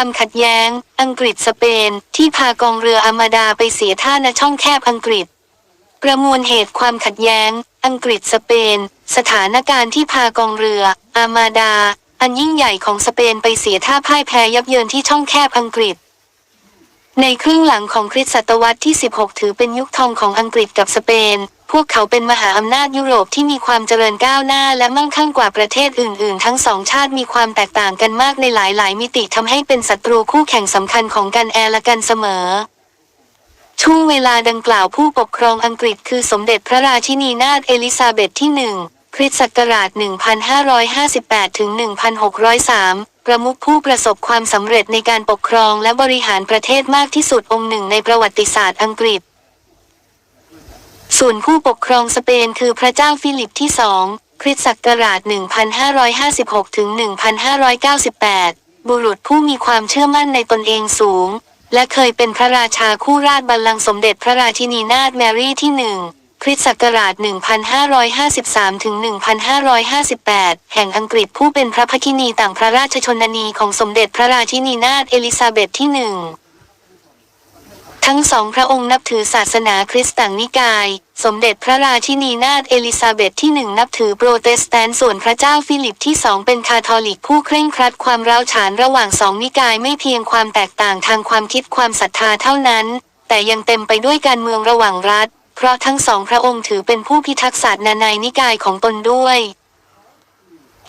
ความขัดแย้ง อังกฤษสเปน ที่พากองเรืออามาดาไปเสียท่าณช่องแคบอังกฤษ ประมวลเหตุความขัดแย้ง อังกฤษสเปน สถานการณ์ที่พากองเรือ อามาดา อันยิ่งใหญ่ของสเปนไปเสียท่าพ่ายแพ้ยับเยินที่ช่องแคบอังกฤษในครึ่งหลังของคริสตศตวรรษที่ 16 ถือเป็นยุคทองของอังกฤษกับสเปน พวกเขาเป็นมหาอำนาจยุโรปที่มีความเจริญก้าวหน้าและมั่งคั่งกว่าประเทศอื่น ๆ ทั้งสองชาติมีความแตกต่างกันมากในหลาย ๆ มิติทำให้เป็นศัตรูคู่แข่งสำคัญของกันแอร์และกันเสมอช่วงเวลาดังกล่าวผู้ปกครองอังกฤษคือสมเด็จพระราชินีนาถเอลิซาเบธที่หนึ่งคริสต์ศักราช 1558 ถึง 1603 ประมุขผู้ประสบความสำเร็จในการปกครองและบริหารประเทศมากที่สุดองค์หนึ่งในประวัติศาสตร์อังกฤษ ส่วนผู้ปกครองสเปนคือพระเจ้าฟิลิปที่สองคริสต์ศักราช 1556 ถึง 1598 บุรุษผู้มีความเชื่อมั่นในตนเองสูง และเคยเป็นพระราชาคู่ราชบัลลังก์สมเด็จพระราชินีนาถแมรี่ที่หนึ่งคริสต์ศักราช 1553 ถึง 1558 แห่งอังกฤษผู้เป็นพระภคินีต่างพระราชชนนีของสมเด็จพระราชินีนาถเอลิซาเบธที่หนึ่ง ทั้งสองพระองค์นับถือศาสนาคริสต์ต่างนิกาย สมเด็จพระราชินีนาถเอลิซาเบธที่หนึ่งนับถือโปรเตสแตนต์ส่วนพระเจ้าฟิลิปที่สองเป็นคาทอลิกผู้เคร่งครัดความร้าวฉานระหว่างสองนิกายไม่เพียงความแตกต่างทางความคิดความศรัทธาเท่านั้น แต่ยังเต็มไปด้วยการเมืองระหว่างรัฐ เพราะทั้งสองพระองค์ถือเป็นผู้พิทักษ์ศาสนาในนิกายของตนด้วย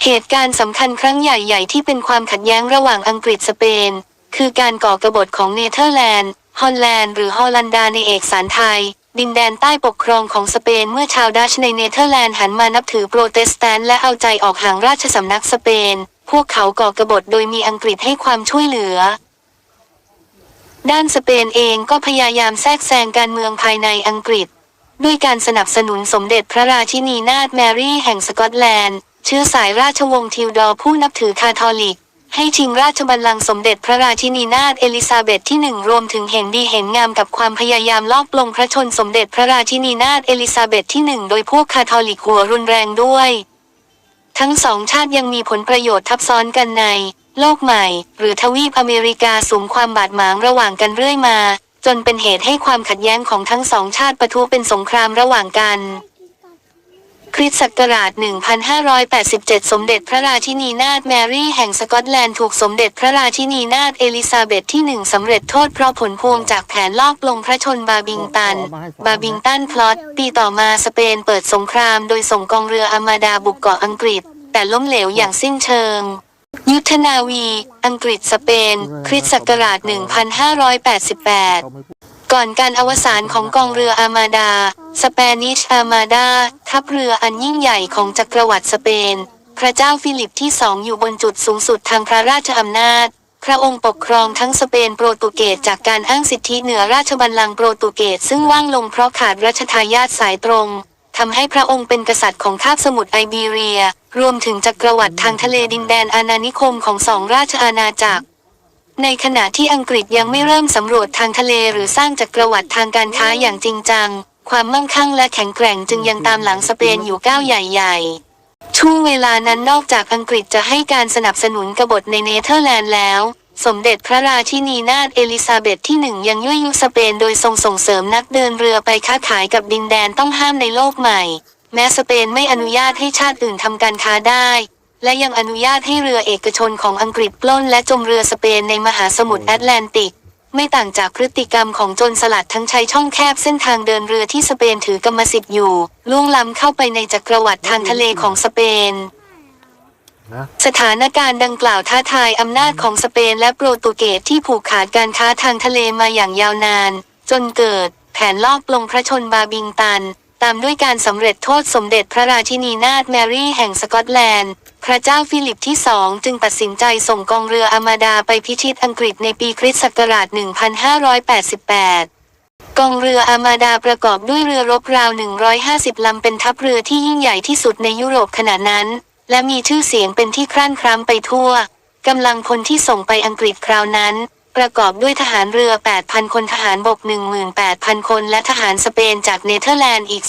เหตุการณ์สำคัญครั้งใหญ่ ๆ ที่เป็นความขัดแย้งระหว่างอังกฤษสเปน คือการก่อกรบฏของเนเธอร์แลนด์ ฮอลแลนด์หรือฮอลันดาในเอกสารไทย ดินแดนใต้ปกครองของสเปนเมื่อชาวดัชในเนเธอร์แลนด์หันมานับถือโปรเตสแตนต์และเอาใจออกห่างราชสำนักสเปน พวกเขาก่อกบฏโดยมีอังกฤษให้ความช่วยเหลือ ด้านสเปนเองก็พยายามแทรกแซงการเมืองภายในอังกฤษ ด้วยการสนับสนุนสมเด็จพระราชินีนาถแมรี่แห่งสกอตแลนด์เชื้อสายราชวงศ์ทิวดอร์ผู้นับถือคาทอลิก ให้ชิงราชบัลลังก์สมเด็จพระราชินีนาถเอลิซาเบธที่หนึ่งรวมถึงเห็นดีเห็นงามกับความพยายามลอบลงพระชนสมเด็จพระราชินีนาถเอลิซาเบธที่หนึ่งโดยพวกคาทอลิกหัวรุนแรงด้วย ทั้งสองชาติยังมีผลประโยชน์ทับซ้อนกันใน โลกใหม่ หรือทวีปอเมริกาสูงความบาดหมางระหว่างกันเรื่อยมา จนเป็นเหตุให้ความขัดแย้งของทั้งสองชาติปะทุเป็นสงครามระหว่างกัน ริสต์ศักราช 1587 สมเด็จพระราชินีนาถแมรี่แห่งสกอตแลนด์ถูกสมเด็จพระราชินีนาถเอลิซาเบธที่หนึ่งสำเร็จโทษเพราะผลพวงจากแผนลอบลงพระชนบาบิงตัน บาบิงตันพลอตปีต่อมาสเปนเปิดสงครามโดยส่งกองเรืออามาดาบุกเกาะอังกฤษ แต่ล้มเหลวอย่างสิ้นเชิงยุทธนาวี อังกฤษสเปน คริสต์ศักราช 1588 ก่อนการอวสานของกองเรืออามาดา สเปนิชอามาดา ทัพเรืออันยิ่งใหญ่ของจักรวรรดิสเปน พระเจ้าฟิลิปที่สองอยู่บนจุดสูงสุดทางพระราชอำนาจ พระองค์ปกครองทั้งสเปนโปรตุเกสจากการอ้างสิทธิเหนือราชบัลลังก์โปรตุเกสซึ่งว่างลงเพราะขาดรัชทายาทสายตรงทำให้พระองค์เป็นกษัตริย์ของคาบสมุทรไอเบีเรีย รวมถึงจักรวรรดิทางทะเลดินแดนอาณานิคมของสองราชอาณาจักร ในขณะที่อังกฤษยังไม่เริ่มสำรวจทางทะเลหรือสร้างจักรวรรดิทางการค้าอย่างจริงจัง ความมั่งคั่งและแข็งแกร่งจึงยังตามหลังสเปนอยู่ก้าวใหญ่ๆ ช่วงเวลานั้นนอกจากอังกฤษจะให้การสนับสนุนกบฏในเนเธอร์แลนด์แล้ว สมเด็จพระราชินีนาถเอลิซาเบธที่หนึ่งยังยั่วยุสเปนโดยทรงส่งเสริมนักเดินเรือไปค้าขายกับดินแดนต้องห้ามในโลกใหม่ แม้สเปนไม่อนุญาตให้ชาติอื่นทำการค้าได้ และยังอนุญาตให้เรือเอกชนของอังกฤษปล้นและจมเรือสเปนในมหาสมุทรแอตแลนติก ไม่ต่างจากพฤติกรรมของโจรสลัดทั้งใช้ช่องแคบเส้นทางเดินเรือที่สเปนถือกรรมสิทธิ์อยู่ ล่วงล้ำเข้าไปในจักรวรรดิทางทะเลของสเปนสถานการณ์ดังกล่าวท้าทายอำนาจของสเปนและโปรตุเกสที่ผูกขาดการค้าทางทะเลมาอย่างยาวนาน จนเกิดแผนลอบลงพระชนบาบิงตัน ตามด้วยการสำเร็จโทษสมเด็จพระราชินีนาถแมรี่แห่งสกอตแลนด์ พระเจ้าฟิลิปที่สองจึงตัดสินใจส่งกองเรืออามาดาไปพิชิตอังกฤษในปีคริสต์ศักราช 1588 กองเรืออามาดาประกอบด้วยเรือรบราว 150 ลำเป็นทัพเรือที่ยิ่งใหญ่ที่สุดในยุโรปขณะนั้น และมีชื่อเสียงเป็นที่ครั่นคร้ำไปทั่วกำลังพลที่ส่งไปอังกฤษคราวนั้น ประกอบด้วยทหารเรือ 8,000 คนทหารบก 18,000 คน และทหารสเปนจากเนเธอร์แลนด์อีก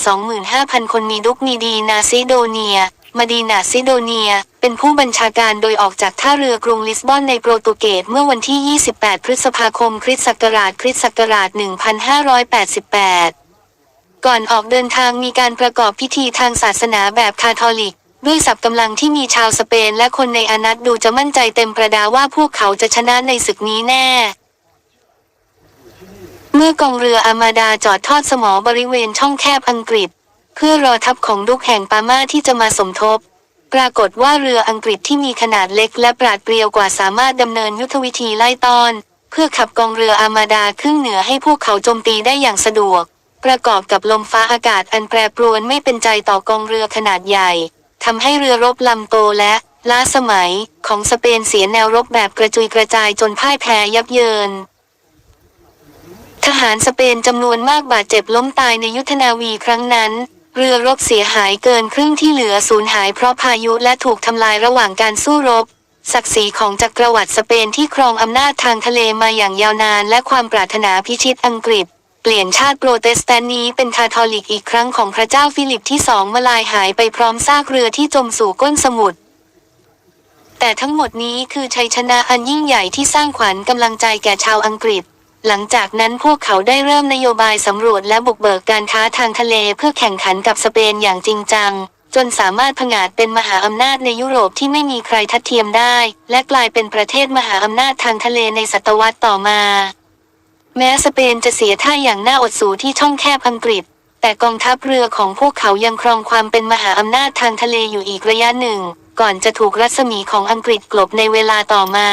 25,000 คนมีดุกมีดีนาซิโดเนียมาดีนาซิโดเนีย เป็นผู้บัญชาการโดยออกจากท่าเรือกรุงลิสบอนในโปรตุเกสเมื่อวันที่ 28 พฤษภาคม คริสต์ศักราช คริสต์ศักราช 1588 ก่อนออกเดินทางมีการประกอบพิธีทางศาสนาแบบคาทอลิก ด้วยสับกำลังที่มีชาวสเปนและคนในอานัตดูจะมั่นใจเต็มประดาว่าพวกเขาจะชนะในศึกนี้แน่ เมื่อกองเรืออามาดาจอดทอดสมอบริเวณช่องแคบอังกฤษ เพื่อรอทัพของดุกแห่งปามาที่จะมาสมทบ ปรากฏว่าเรืออังกฤษที่มีขนาดเล็กและปราดเปรียวกว่าสามารถดำเนินยุทธวิธีไล่ต้อน เพื่อขับกองเรืออามาดาครึ่งเหนือให้พวกเขาโจมตีได้อย่างสะดวก ประกอบกับลมฟ้าอากาศอันแปรปรวนไม่เป็นใจต่อกองเรือขนาดใหญ่ ทำให้เรือรบลำโตและล้าสมัยของสเปนเสียแนวรบแบบกระจุยกระจายจนพ่ายแพ้ยับเยิน ทหารสเปนจำนวนมากบาดเจ็บล้มตายในยุทธนาวีครั้งนั้น เรือรบเสียหายเกินครึ่งที่เหลือสูญหายเพราะพายุและถูกทำลายระหว่างการสู้รบ ศักดิ์ศรีของจักรวรรดิสเปนที่ครองอำนาจทางทะเลมาอย่างยาวนาน และความปรารถนาพิชิตอังกฤษ เปลี่ยนชาติโปรเตสแตนต์นี้เป็นคาทอลิกอีกครั้งของพระเจ้าฟิลิปที่สองมาลายหายไปพร้อมซากเรือที่จมสู่ก้นสมุทรแต่ทั้งหมดนี้คือชัยชนะอันยิ่งใหญ่ที่สร้างขวัญกำลังใจแก่ชาวอังกฤษ หลังจากนั้นพวกเขาได้เริ่มนโยบายสำรวจและบุกเบิกการค้าทางทะเลเพื่อแข่งขันกับสเปนอย่างจริงจัง จนสามารถผงาดเป็นมหาอำนาจในยุโรปที่ไม่มีใครทัดเทียมได้ และกลายเป็นประเทศมหาอำนาจทางทะเลในศตวรรษต่อมา แม้สเปนจะเสียท่าอย่างน่าอดสูที่ช่องแคบอังกฤษ แต่กองทัพเรือของพวกเขายังครองความเป็นมหาอำนาจทางทะเลอยู่อีกระยะหนึ่ง ก่อนจะถูกรัศมีของอังกฤษกลบในเวลาต่อมา